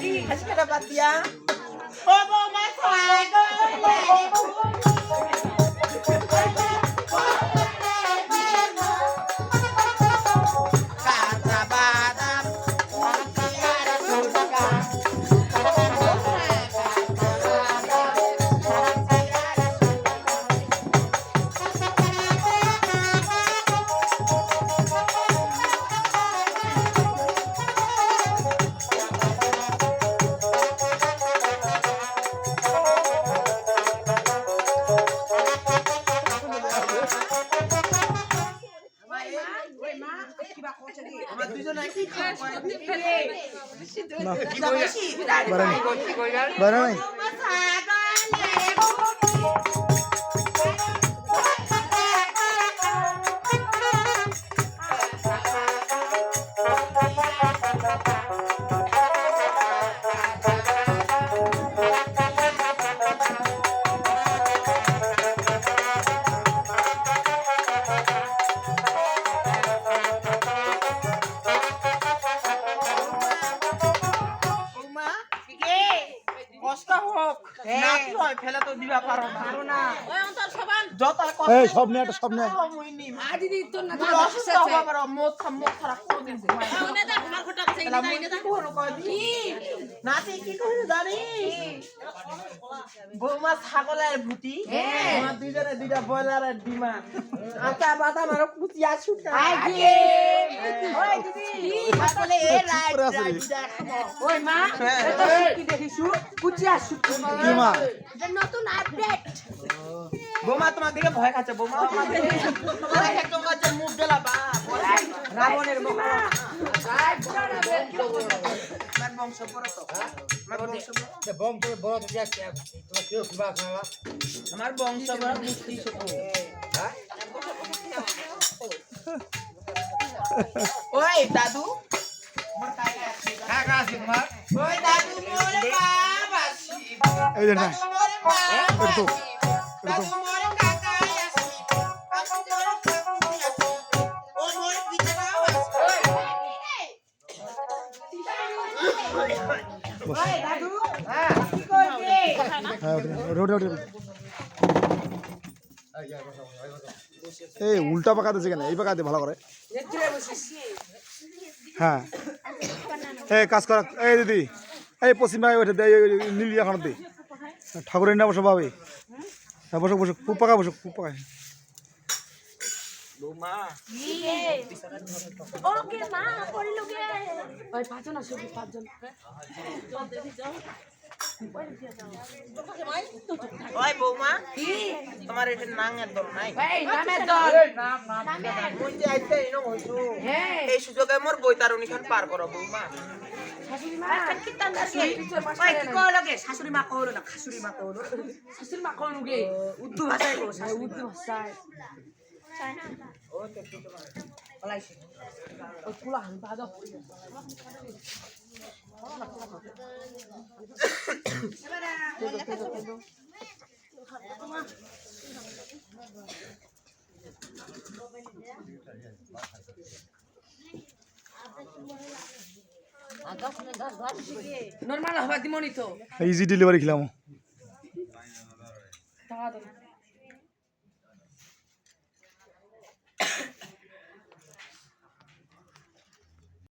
কাটা পাতিয়া ও বৌমা কাঁচা बरं नाही হোক ফেলে তো দিবা পারো না। এই সব নিয়ে একটা সব নিয়ে। বৌমা ছাগলের ভুটি দুইজনে দুইটা ব্রয়লারের ডিমা। আটা বাদাম আর কুচিয়া শুকা ওই মা হ্যাঁ। দেখিছু কুচিয়া শুকু নতুন আপডেট। বৌমা তোমার দিকে ভয় খাচ্ছে বৌমা তোমার দিকে তোমার একদম কাছে মুখ গেলা বা রাবণের মুখ আমার বংশ পরে তো আমার বংশ পরে। আমার বংশ পরে মুক্তি শুধু ওই দাদু মোর কাকা আছে ওই দাদু মোরে বাবা এই যে না দাদু মোরে বাবা এটা তো এটা দাদু এই উল্টা পাকা দিচ্ছে কেন এই পাকা দিয়ে ভালো করে। হ্যাঁ। এই কাজ করা, এই দিদি, এই পশ্চিম ওঠে দে নীল এখন দে ঠাকুরের না বসো হ্যাঁ বসো বসো খুব পাকা, বসো খুব পাকা। বৌমা ওকে মা পড়িলগে ওই পাঁচজন আছে পাঁচজন ওই বৌমা তোমার এটা নাঙের দল নাই এই নামের দল মুই যে আইতে এনো হইছো হ্যাঁ এই সুযোগে মোর বইতারুনি খান পার করো বৌমা শাশুড়ি মা ওই কি শাশুড়ি মা কহলো না শাশুড়ি মা কহলো শাশুড়ি মা কোন গে উর্দু ভাষায় উর্দু ভাষায় নরমাল হবা দিমনি তো। ইজি ডেলিভারি খেলাম।